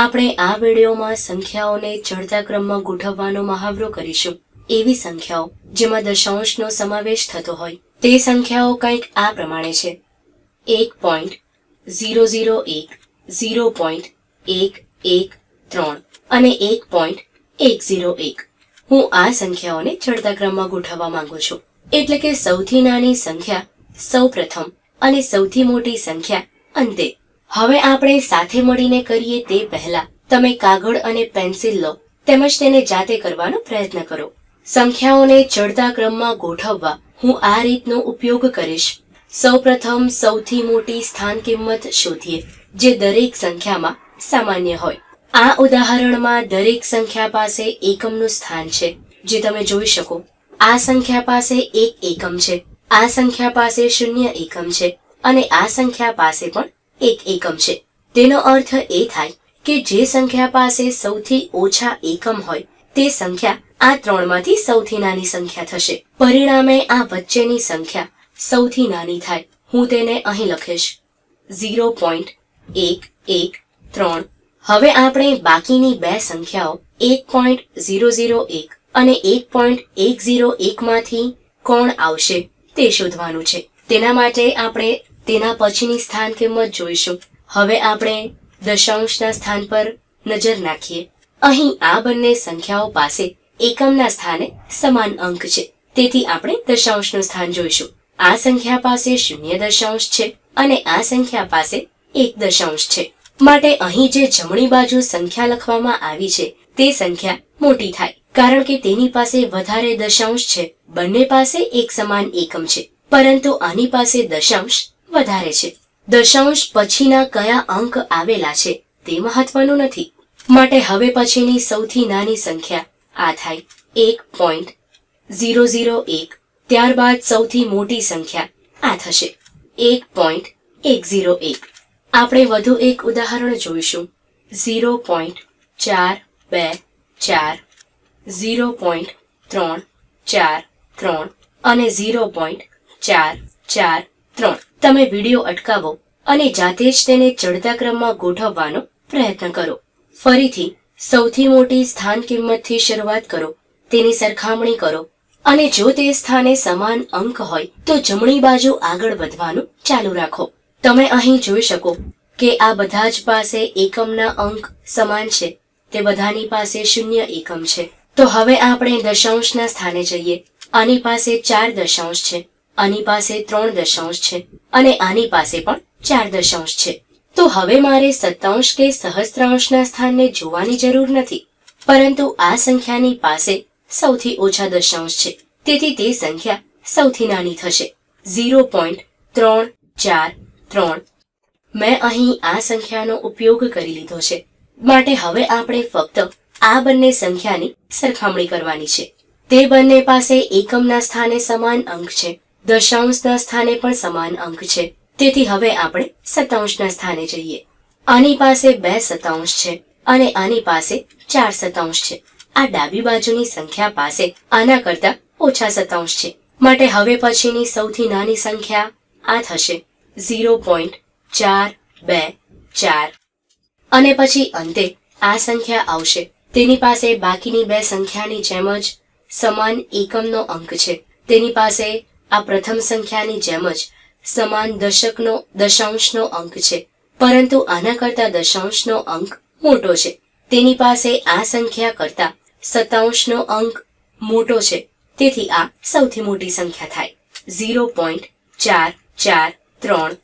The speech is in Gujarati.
આપણે આ વિડીયોમાં સંખ્યાઓને ચડતા ક્રમમાં ગોઠવવાનો મહાવરો કરીશું. એવી સંખ્યાઓ, જેમાં દશાંશનો સમાવેશ થતો હોય. તે સંખ્યાઓ કંઈક આ પ્રમાણે છે. એક પોઈન્ટ ઝીરો ઝીરો એક, ઝીરો પોઈન્ટ એક એક ત્રણ અને એક પોઈન્ટ એક ઝીરો એક. હું આ સંખ્યાઓને ચડતા ક્રમમાં ગોઠવવા માંગુ છું. એટલે કે સૌથી નાની સંખ્યા સૌ પ્રથમ અને સૌથી મોટી સંખ્યા અંતે. હવે આપણે સાથે મળીને કરીએ તે પહેલા તમે કાગળ અને પેન્સિલ લો. તેમજ તેને જાતે કરવાનો પ્રયત્ન કરો. સંખ્યાઓને ચડતા ક્રમમાં ગોઠવવા હું આ રીતનો ઉપયોગ કરીશ. સૌપ્રથમ સૌથી મોટી સ્થાન કિંમત શોધીએ, જે દરેક સંખ્યામાં સામાન્ય હોય. આ ઉદાહરણમાં દરેક સંખ્યા પાસે એકમનું સ્થાન છે, જે તમે જોઈ શકો. આ સંખ્યા પાસે એક એકમ છે, આ સંખ્યા પાસે શૂન્ય એકમ છે, અને આ સંખ્યા પાસે પણ એક એકમ છે. તેનો અર્થ એ થાય કે જે સંખ્યા પાસે સૌથી ઓછા એકમ હોય, તે સંખ્યા આ ત્રણમાંથી સૌથી નાની સંખ્યા થશે. પરિણામે આ વચ્ચેની સંખ્યા સૌથી નાની થાય. હું તેને અહીં લખીશ. ઝીરો પોઈન્ટ એક એક ત્રણ. હવે આપણે બાકીની બે સંખ્યાઓ, એક પોઈન્ટ ઝીરો ઝીરો એક અને એક પોઈન્ટ એક ઝીરો એકમાંથી કોણ આવશે તે શોધવાનું છે. તેના માટે આપણે તેના પછીની સ્થાન કિંમત જોઈશું. હવે આપણે દશાંશના સ્થાન પર નજર નાખીએ. અહીં આ બંને સંખ્યાઓ પાસે એકમના સ્થાને સમાન અંક છે. તેથી આપણે દશાંશનું સ્થાન જોઈશું. આ સંખ્યા પાસે શૂન્ય દશાંશ છે અને આ સંખ્યા પાસે એક દશાંશ છે. માટે અહીં જે જમણી બાજુ સંખ્યા લખવામાં આવી છે, તે સંખ્યા મોટી થાય. કારણ કે તેની પાસે વધારે દશાંશ છે. બંને પાસે એક સમાન એકમ છે. પરંતુ આની પાસે દશાંશ વધારે છે. દશાંશ પછીના કયા અંક આવેલા છે તે મહત્વનું નથી. માટે હવે પછીની સૌથી નાની સંખ્યા આ થાય. એક પોઈન્ટ ઝીરો ઝીરો એક. ત્યારબાદ સૌથી મોટી સંખ્યા આ થશે. એક પોઈન્ટ એક ઝીરો એક. આપણે વધુ એક ઉદાહરણ જોઈશું. ઝીરો પોઈન્ટ ચાર બે ચાર. ઝીરો પોઈન્ટ ત્રણ ચાર ત્રણ. અને ઝીરો પોઈન્ટ ચાર ચાર. ત્રણ. તમે વીડિયો અટકાવો અને જાતે જ તેને ચડતા ક્રમમાં ગોઠવવાનો પ્રયત્ન કરો. ફરીથી, સૌથી મોટી સ્થાન કિંમતથી શરૂઆત કરો. તેની સરખામણી કરો. અને જો તે સ્થાને સમાન અંક હોય, તો જમણી બાજુ આગળ વધવાનું ચાલુ રાખો. તમે અહીં જોઈ શકો કે આ બધા જ પાસે એકમના અંક સમાન છે. તે બધાની પાસે શૂન્ય એકમ છે. તો હવે આપણે દશાંશના સ્થાને જઈએ. આની પાસે ચાર દશાંશ છે. આની પાસે ત્રણ દશાંશ છે અને આની પાસે પણ ચાર દશાંશ છે. તો હવે મારે સત્તાંશ કે સહસ્ત્રાંશના સ્થાનને જોવાની જરૂર નથી, પરંતુ આ સંખ્યાની પાસે સૌથી ઓછા દશાંશ છે. તેથી તે સંખ્યા સૌથી નાની થશે. ઝીરો પોઈન્ટ ત્રણ ચાર ત્રણ. મેં અહીં આ સંખ્યાનો ઉપયોગ કરી લીધો છે. માટે હવે આપણે ફક્ત આ બંને સંખ્યાની સરખામણી કરવાની છે. તે બંને પાસે એકમના સ્થાને સમાન અંક છે. દશાંશના સ્થાને પણ સમાન અંક છે. તેથી હવે આપણે સતાંશના સ્થાને જઈએ. આની પાસે બે સતાંશ છે અને આની પાસે ચાર સતાંશ છે. આ ડાબી બાજુની સંખ્યા પાસે આના કરતા ઓછા સતાંશ છે. માટે હવે પછીની સૌથી નાની સંખ્યા આ થશે. ઝીરો પોઈન્ટ ચાર બે ચાર. અને પછી અંતે આ સંખ્યા આવશે. તેની પાસે બાકીની બે સંખ્યાની જેમ જ સમાન એકમનો અંક છે. તેની પાસે આ પ્રથમ સંખ્યાની જેમ જ સમાન દશકનો, દશાંશનો અંક છે. પરંતુ આના કરતા દશાંશનો અંક મોટો છે. તેની પાસે આ સંખ્યા કરતા સતાંશનો અંક મોટો છે. તેથી આ સૌથી મોટી સંખ્યા થાય. ઝીરો પોઈન્ટ ચાર ચાર ત્રણ